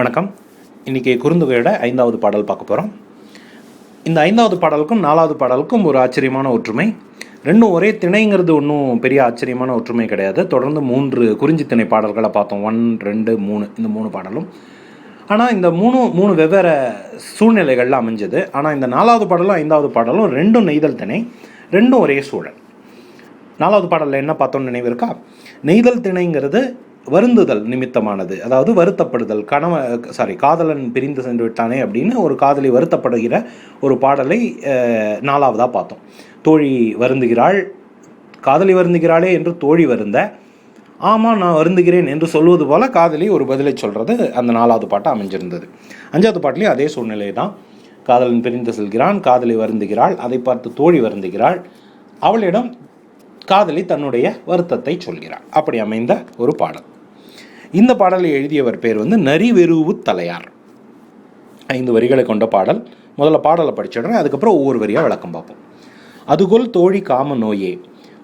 வணக்கம். இன்றைக்கி குறுந்தொகையோட ஐந்தாவது பாடல் பார்க்க போகிறோம் இந்த ஐந்தாவது பாடலுக்கும் நாலாவது பாடலுக்கும் ஒரு ஆச்சரியமான ஒற்றுமை. ரெண்டும் ஒரே திணைங்கிறது ஒன்றும் பெரிய ஆச்சரியமான ஒற்றுமை கிடையாது. தொடர்ந்து மூன்று குறிஞ்சி திணை பாடல்களை பார்த்தோம். ஒன் ரெண்டு மூணு இந்த மூணு பாடலும். ஆனால் இந்த மூணு மூணு வெவ்வேறு சூழ்நிலைகளில் அமைஞ்சது. ஆனால் இந்த நாலாவது பாடலும் ஐந்தாவது பாடலும் ரெண்டும் நெய்தல் திணை ரெண்டும் ஒரே சூழல். நாலாவது பாடலில் என்ன பார்த்தோம்னு நினைவு இருக்கா? நெய்தல் திணைங்கிறது வருந்துதல் நிமித்தமானது. அதாவது வருத்தப்படுதல். கணவ சாரி காதலன் பிரிந்து சென்று விட்டானே அப்படின்னு ஒரு காதலி வருத்தப்படுகிற ஒரு பாடலை நாலாவதாக பார்த்தோம். தோழி வருந்துகிறாள் காதலி வருந்துகிறாளே என்று தோழி வருந்த ஆமாம் நான் வருந்துகிறேன் என்று சொல்வது போல காதலி ஒரு பதிலை சொல்கிறது அந்த நாலாவது பாட்டு அமைஞ்சிருந்தது. அஞ்சாவது பாட்டிலையும் அதே சூழ்நிலை தான் காதலன் பிரிந்து செல்கிறான் காதலி வருந்துகிறாள் அதை பார்த்து தோழி வருந்துகிறாள். அவளிடம் காதலி தன்னுடைய வருத்தத்தை சொல்கிறார். அப்படி அமைந்த ஒரு பாடல். இந்த பாடலை எழுதியவர் பேர் வந்து நரிவெருவு தலையார். ஐந்து வரிகளை கொண்ட பாடல். முதல்ல பாடலை படிச்சிடுறேன். அதுக்கப்புறம் ஒவ்வொரு வரியாக விளக்கம் பார்ப்போம். அதுகொல் தோழி காம நோயே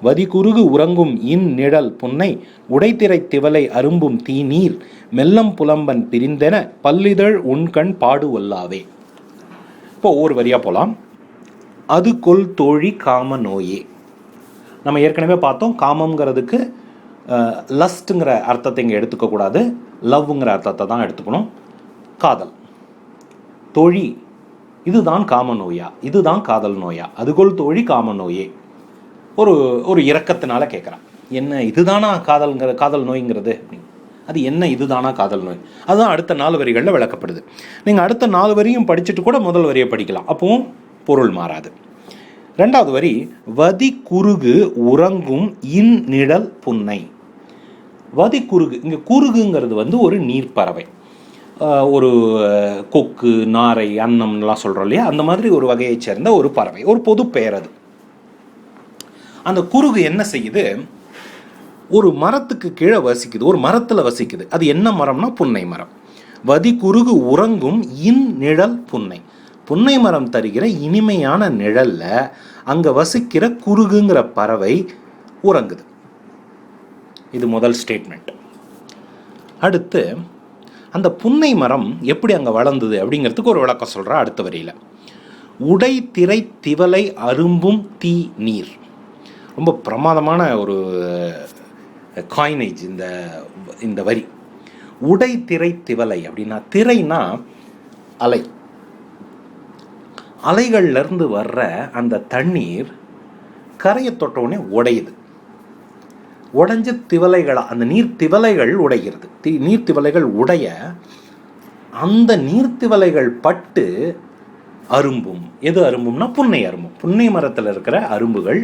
வதிகுருகு உறங்கும் இன் நிழல் புன்னை உடைத்திரை திவலை அரும்பும் தீநீர் மெல்லம் புலம்பன் பிரிந்தென பல்லிதழ் உண்கண் பாடு ஒல்லாவே. இப்போ ஒவ்வொரு வரியாக போகலாம் அது கொல் தோழி காம நோயே நம்ம ஏற்கனவே பார்த்தோம் காமங்கிறதுக்கு லஸ்ட்டுங்கிற அர்த்தத்தை இங்கே எடுத்துக்கக்கூடாது லவ்ங்கிற அர்த்தத்தை தான் எடுத்துக்கணும். காதல். தோழி இதுதான் காம நோயா? இதுதான் காதல் நோயா? அதுகோல் தோழி காம நோயே. ஒரு ஒரு இரக்கத்தினால கேட்குறான் என்ன இதுதானா காதல்ங்கிற காதல் நோய்ங்கிறது? அப்படின்னு அது என்ன இதுதானா காதல் நோய்? அதுதான் அடுத்த நாலு வரிகளில் விளக்கப்படுது. நீங்கள் அடுத்த நாலு வரியும் படிச்சுட்டு கூட முதல் வரியை படிக்கலாம். அப்பவும் பொருள் மாறாது. ரெண்டாவது வரி வதி குறுகு உறங்கும் இன் நிழல் புன்னை. வதி குறுகு இங்கே குறுகுங்கிறது வந்து ஒரு நீர்ப்பறவை. ஒரு கொக்கு நாரை அன்னம்லாம் சொல்கிறோம் இல்லையா? அந்த மாதிரி ஒரு வகையைச் சேர்ந்த ஒரு பறவை ஒரு பொது பெயர் அது. அந்த குருகு என்ன செய்யுது? ஒரு மரத்துக்கு கீழே வசிக்குது ஒரு மரத்தில் வசிக்குது. அது என்ன மரம்னா புன்னை மரம். வதி குறுகு உறங்கும் இன் நிழல் புன்னை. புன்னை மரம் தருகிற இனிமையான நிழல்ல அங்கே வசிக்கிற குருகுங்கிற பறவை உறங்குது. இது முதல் ஸ்டேட்மெண்ட் அடுத்து அந்த புன்னை மரம் எப்படி அங்கே வளர்ந்தது அப்படிங்கிறதுக்கு ஒரு விளக்கம் சொல்கிறா அடுத்த வரியில். உடை திரை திவலை அரும்பும் தீ நீர். ரொம்ப பிரமாதமான ஒரு காயினேஜ் இந்த இந்த வரி. உடை திரை திவலை அப்படின்னா திரைனா அலை. அலைகள்லேருந்து வர்ற அந்த தண்ணீர் கரையை தொட்டவுடனே உடையுது. உடஞ்ச திவலைகளாக அந்த நீர் திவலைகள் உடைகிறது. தி நீர் திவலைகள் உடைய அந்த நீர்த்திவலைகள் பட்டு அரும்பும். எது அரும்பும்னா புன்னை அரும்பும். புன்னை மரத்தில் இருக்கிற அரும்புகள்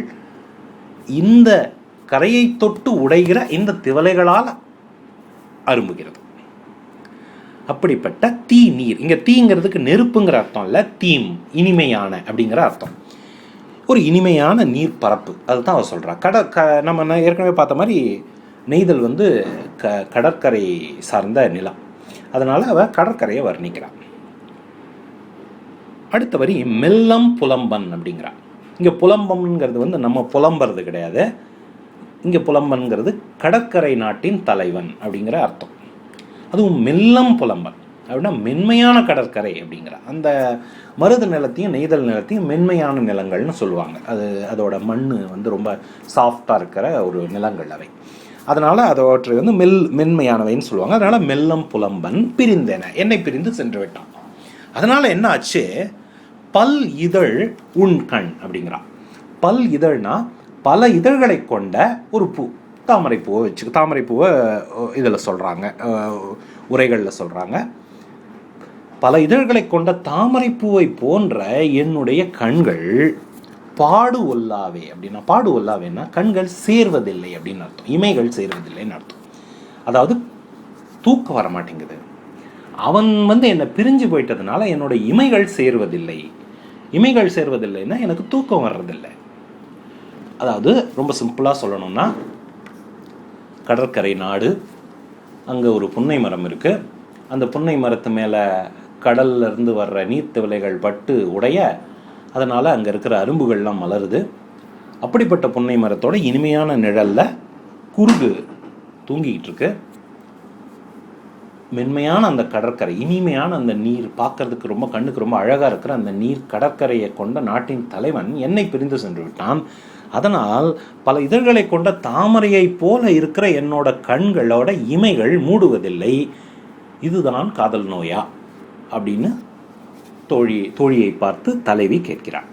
இந்த கரையை தொட்டு உடைகிற இந்த திவலைகளால் அரும்புகிறது. அப்படிப்பட்ட தீ நீர். இங்கே தீங்கிறதுக்கு நெருப்புங்கிற அர்த்தம் இல்லை தீம் இனிமையான அப்படிங்கிற அர்த்தம். ஒரு இனிமையான நீர் பரப்பு அதுதான் அவர் சொல்கிறார் கட க நம்ம ஏற்கனவே பார்த்த மாதிரி நெய்தல் வந்து க கடற்கரை சார்ந்த நிலம். அதனால் அவர் கடற்கரையை வர்ணிக்கிறான் அடுத்த வரி மெல்லம் புலம்பன் அப்படிங்கிறார். இங்கே புலம்பம்ங்கிறது வந்து நம்ம புலம்புறது கிடையாது. இங்கே புலம்பன்கிறது கடற்கரை நாட்டின் தலைவன் அப்படிங்கிற அர்த்தம். அதுவும் மெல்லம் புலம்பன் அப்படின்னா மென்மையான கடற்கரை அப்படிங்கிற அந்த மருது நிலத்தையும் நெய்தல் நிலத்தையும் மென்மையான நிலங்கள்னு சொல்லுவாங்க. அது அதோட மண் வந்து ரொம்ப சாஃப்டாக இருக்கிற ஒரு நிலங்கள் அவை. அதனால் அதவற்றை வந்து மெல் மென்மையானவைன்னு சொல்லுவாங்க. அதனால் மெல்லம் புலம்பன் பிரிந்தென. என்னை பிரிந்து சென்று விட்டான். அதனால் என்ன ஆச்சு? பல் இதழ் உன் கண் அப்படிங்கிறான். பல் இதழ்னா பல இதழ்களை கொண்ட ஒரு பூ. தாமரை பூவை வச்சு தாமரை பூவை இதில் சொல்கிறாங்க உரைகளில் சொல்கிறாங்க பல இதழ்களை கொண்ட தாமரை பூவை போன்ற என்னுடைய கண்கள் பாடு ஒல்லாவே அப்படின்னா பாடு ஒல்லாவேன்னா கண்கள் சேர்வதில்லை அப்படின்னு அர்த்தம். இமைகள் சேர்வதில்லைன்னு அர்த்தம். அதாவது தூக்கம் வர மாட்டேங்குது. அவன் வந்து என்னை பிரிஞ்சு போயிட்டதுனால என்னோட இமைகள் சேர்வதில்லை. இமைகள் சேர்வதில்லைன்னா எனக்கு தூக்கம் வர்றதில்லை. அதாவது ரொம்ப சிம்பிளாக சொல்லணும்னா கடற்கரை நாடு. அங்கே ஒரு புன்னை மரம் இருக்குது அந்த புன்னை மரத்து மேலே கடல்ல இருந்து வர்ற நீர்த்திவலைகள் பட்டு உடைய அதனால் அங்கே இருக்கிற அரும்புகள்லாம் மலருது. அப்படிப்பட்ட புன்னை மரத்தோட இனிமையான நிழலில் குருகு தூங்கிக்கிட்டு இருக்கு. மென்மையான அந்த கடற்கரை இனிமையான அந்த நீர் பார்க்கறதுக்கு ரொம்ப கண்ணுக்கு ரொம்ப அழகாக இருக்கிற அந்த நீர் கடற்கரையை கொண்ட நாட்டின் தலைவன் என்னை பிரிந்து சென்று விட்டான். அதனால் பல இதழ்களை கொண்ட தாமரையைப் போல இருக்கிற என்னோட கண்களோட இமைகள் மூடுவதில்லை. இதுதான் காதல் நோயா? அப்படின்னு தோழி தோழியை பார்த்து தலைவி கேட்கிறார்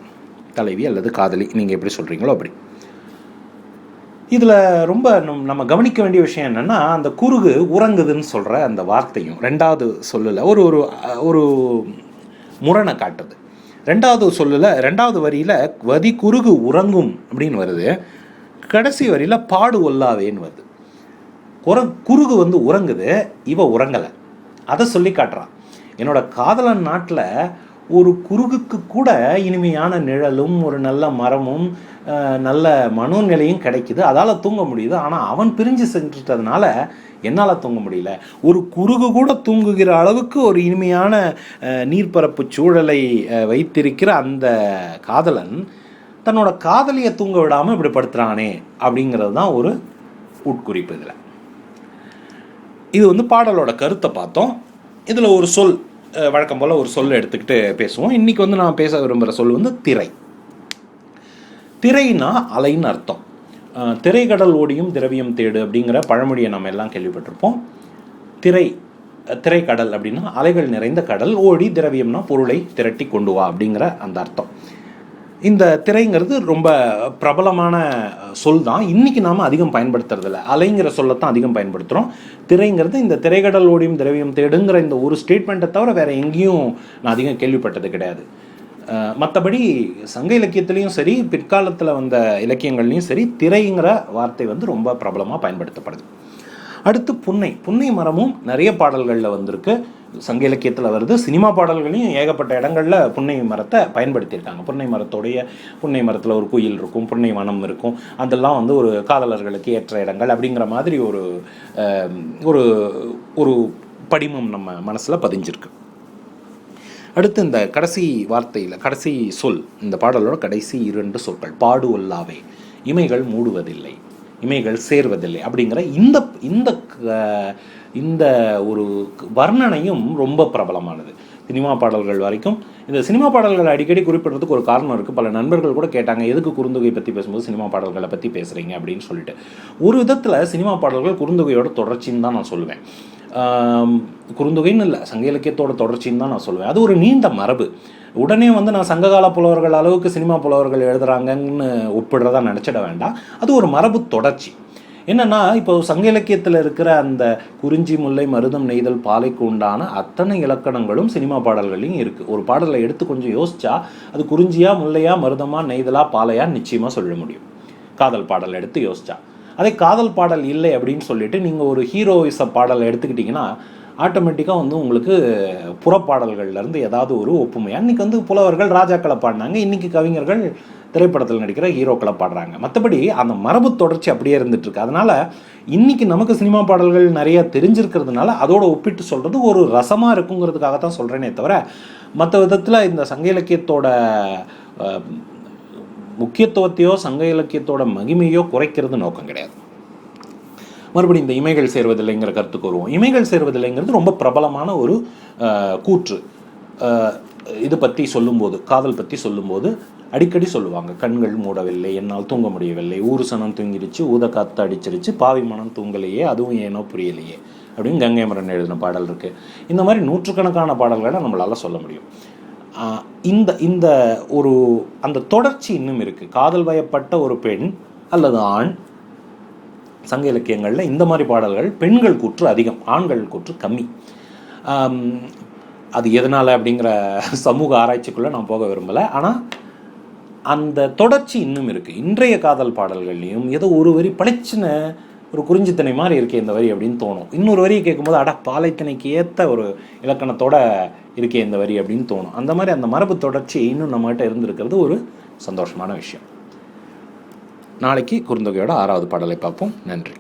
தலைவி அல்லது காதலி நீங்கள் எப்படி சொல்கிறீங்களோ அப்படி. இதில் ரொம்ப நம் நம்ம கவனிக்க வேண்டிய விஷயம் என்னென்னா அந்த குறுகு உறங்குதுன்னு சொல்கிற அந்த வார்த்தையும் ரெண்டாவது சொல்லல ஒரு ஒரு ஒரு முரணை காட்டுது. ரெண்டாவது சொல்லல ரெண்டாவது வரியில் வதி குறுகு உறங்கும் அப்படின்னு வருது. கடைசி வரியில் பாடு ஒல்லாவேன்னு வருது. குற குறுகு வந்து உறங்குது இவ உறங்கலை. அதை சொல்லி காட்டுறான். என்னோட காதலன் நாட்டில் ஒரு குறுகுக்கு கூட இனிமையான நிழலும் ஒரு நல்ல மரமும் நல்ல மனோநிலையும் கிடைக்குது. அதால் தூங்க முடியுது. ஆனால் அவன் பிரிஞ்சு சென்றுட்டதுனால என்னால் தூங்க முடியல. ஒரு குறுகு கூட தூங்குகிற அளவுக்கு ஒரு இனிமையான நீர்ப்பரப்பு சூழலை வைத்திருக்கிற அந்த காதலன் தன்னோட காதலியை தூங்க விடாமல் இப்படி படுத்துறானே அப்படிங்கிறது தான் ஒரு உட்குறிப்பு இதில். இது வந்து பாடலோட கருத்தை பார்த்தோம். இதில் ஒரு சொல் வழக்கம் போல் ஒரு சொல் எடுத்துக்கிட்டு பேசுவோம். இன்றைக்கி வந்து நான் பேச விரும்புகிற சொல் வந்து திரை. திரைனா அலைன்னு அர்த்தம். திரைக்கடல் ஓடியும் திரவியம் தேடு அப்படிங்கிற பழமொழியை நம்ம எல்லாம் கேள்விப்பட்டிருப்போம். திரை திரைக்கடல் அப்படின்னா அலைகள் நிறைந்த கடல். ஓடி திரவியம்னா பொருளை திரட்டி கொண்டு வா அப்படிங்கிற அந்த அர்த்தம். இந்த திரைங்கிறது ரொம்ப பிரபலமான சொல் தான் இன்றைக்கி நாம் அதிகம் பயன்படுத்துறதில்ல. அலைங்கிற சொல்லத்தான் அதிகம் பயன்படுத்துகிறோம் திரைங்கிறது இந்த திரைக்கடல் ஓடியும் திரவியம் தேடுங்கிற இந்த ஒரு ஸ்டேட்மெண்ட்டை தவிர வேறு எங்கேயும் நான் அதிகம் கேள்விப்பட்டது கிடையாது. மற்றபடி சங்க இலக்கியத்துலேயும் சரி பிற்காலத்தில் வந்த இலக்கியங்கள்லையும் சரி திரைங்கிற வார்த்தை வந்து ரொம்ப பிரபலமாக பயன்படுத்தப்படுது. அடுத்து புன்னை. புன்னை மரமும் நிறைய பாடல்களில் வந்திருக்கு. சங்க இலக்கியத்தில் வருது. சினிமா பாடல்களையும் ஏகப்பட்ட இடங்களில் புன்னை மரத்தை பயன்படுத்தியிருக்காங்க. புன்னை மரத்தோடைய புன்னை மரத்தில் ஒரு குயில் இருக்கும் புன்னை வனம் இருக்கும். அதெல்லாம் வந்து ஒரு காதலர்களுக்கு ஏற்ற இடங்கள் அப்படிங்கிற மாதிரி ஒரு ஒரு ஒரு படிமம் நம்ம மனசில் பதிஞ்சிருக்கு. அடுத்து இந்த கடைசி வார்த்தையில் கடைசி சொல் இந்த பாடலோட கடைசி இரண்டு சொற்கள். பாடு ஒல்லாவே. இமைகள் மூடுவதில்லை. இமைகள் சேர்வதில்லை அப்படிங்கிற இந்த இந்த இந்த ஒரு வர்ணனையும் ரொம்ப பிரபலமானது. சினிமா பாடல்கள் வரைக்கும். இந்த சினிமா பாடல்கள் அடிக்கடி குறிப்பிடுறதுக்கு ஒரு காரணம் இருக்குது பல நண்பர்கள் கூட கேட்டாங்க எதுக்கு குறுந்தொகை பற்றி பேசும்போது சினிமா பாடல்களை பற்றி பேசுகிறீங்க அப்படின்னு சொல்லிட்டு. ஒரு விதத்தில் சினிமா பாடல்கள் குறுந்தொகையோட தொடர்ச்சின்னு தான் நான் சொல்லுவேன். குறுந்தொகைன்னு இல்லை சங்க இலக்கியத்தோட தொடர்ச்சின்னு தான் நான் சொல்லுவேன். அது ஒரு நீண்ட மரபு. உடனே வந்து நான் சங்ககால புலவர்கள் அளவுக்கு சினிமா புலவர்கள் எழுதுகிறாங்கன்னு ஒப்பிடுறதா நினச்சிட வேண்டாம். அது ஒரு மரபு தொடர்ச்சி. என்னன்னா இப்போ சங்க இலக்கியத்தில் இருக்கிற அந்த குறிஞ்சி முல்லை மருதம் நெய்தல் பாலைக்கு உண்டான அத்தனை இலக்கணங்களும் சினிமா பாடல்களையும் இருக்குது ஒரு பாடலை எடுத்து கொஞ்சம் யோசிச்சா அது குறிஞ்சியா முல்லையா மருதமா நெய்தலா பாலையா நிச்சயமாக சொல்ல முடியும். காதல் பாடல் எடுத்து யோசிச்சா. அதே காதல் பாடல் இல்லை அப்படின்னு சொல்லிட்டு நீங்கள் ஒரு ஹீரோயிச பாடலை எடுத்துக்கிட்டிங்கன்னா ஆட்டோமேட்டிக்காக வந்து உங்களுக்கு புறப்பாடல்கள்லேருந்து ஏதாவது ஒரு ஒப்புமை. அன்றைக்கி வந்து புலவர்கள் ராஜாக்களை பாடினாங்க. இன்றைக்கி கவிஞர்கள் திரைப்படத்தில் நடிக்கிற ஹீரோக்களை பாடுறாங்க. மற்றபடி அந்த மரபு தொடர்ச்சி அப்படியே இருந்துகிட்ருக்கு அதனால் இன்றைக்கி நமக்கு சினிமா பாடல்கள் நிறைய தெரிஞ்சிருக்கிறதுனால அதோட ஒப்பிட்டு சொல்கிறது ஒரு ரசமாக இருக்குங்கிறதுக்காக தான் சொல்கிறேனே தவிர மற்ற விதத்தில் இந்த சங்க இலக்கியத்தோட முக்கியத்துவத்தையோ சங்க இலக்கியத்தோட மகிமையோ குறைக்கிறது நோக்கம் கிடையாது. மறுபடியும் இந்த இமைகள் சேர்வதில்லைங்கிற கருத்துக்கு வருவோம். இமைகள் சேர்வதில்லைங்கிறது ரொம்ப பிரபலமான ஒரு கூற்று. இது பற்றி சொல்லும்போது காதல் பற்றி சொல்லும்போது அடிக்கடி சொல்லுவாங்க. கண்கள் மூடவில்லை என்னால் தூங்க முடியவில்லை ஊரு சனம் தூங்கிடுச்சு ஊத காத்து அடிச்சிருச்சு பாவி மனம் தூங்கலையே அதுவும் ஏனோ புரியலையே அப்படின்னு கங்கை மரன் எழுதின பாடல் இருக்குது இந்த மாதிரி நூற்றுக்கணக்கான பாடல்களை நம்மளால் சொல்ல முடியும். இந்த இந்த ஒரு அந்த தொடர்ச்சி இன்னும் இருக்குது காதல் வயப்பட்ட ஒரு பெண் அல்லது ஆண் சங்க இலக்கியங்களில் இந்த மாதிரி பாடல்கள் பெண்கள் கூற்று அதிகம் ஆண்கள் கூற்று கம்மி. அது எதனால் அப்படிங்கிற சமூக ஆராய்ச்சிக்குள்ளே நான் போக விரும்பலை. ஆனால் அந்த தொடர்ச்சி இன்னும் இருக்குது இன்றைய காதல் பாடல்கள்லையும் ஏதோ ஒரு வரி பளிச்சின ஒரு குறிஞ்சித்தனை மாதிரி இருக்கே இந்த வரி அப்படின்னு தோணும். இன்னொரு வரியை கேட்கும்போது அட பாலைத்தனைக்கு ஏற்ற ஒரு இலக்கணத்தோட இருக்கே இந்த வரி அப்படின்னு தோணும். அந்த மாதிரி அந்த மரபு தொடர்ச்சி இன்னும் நம்மகிட்ட இருந்திருக்கிறது ஒரு சந்தோஷமான விஷயம். நாளைக்கு குறுந்தொகையோட ஆறாவது பாடலை பார்ப்போம். நன்றி.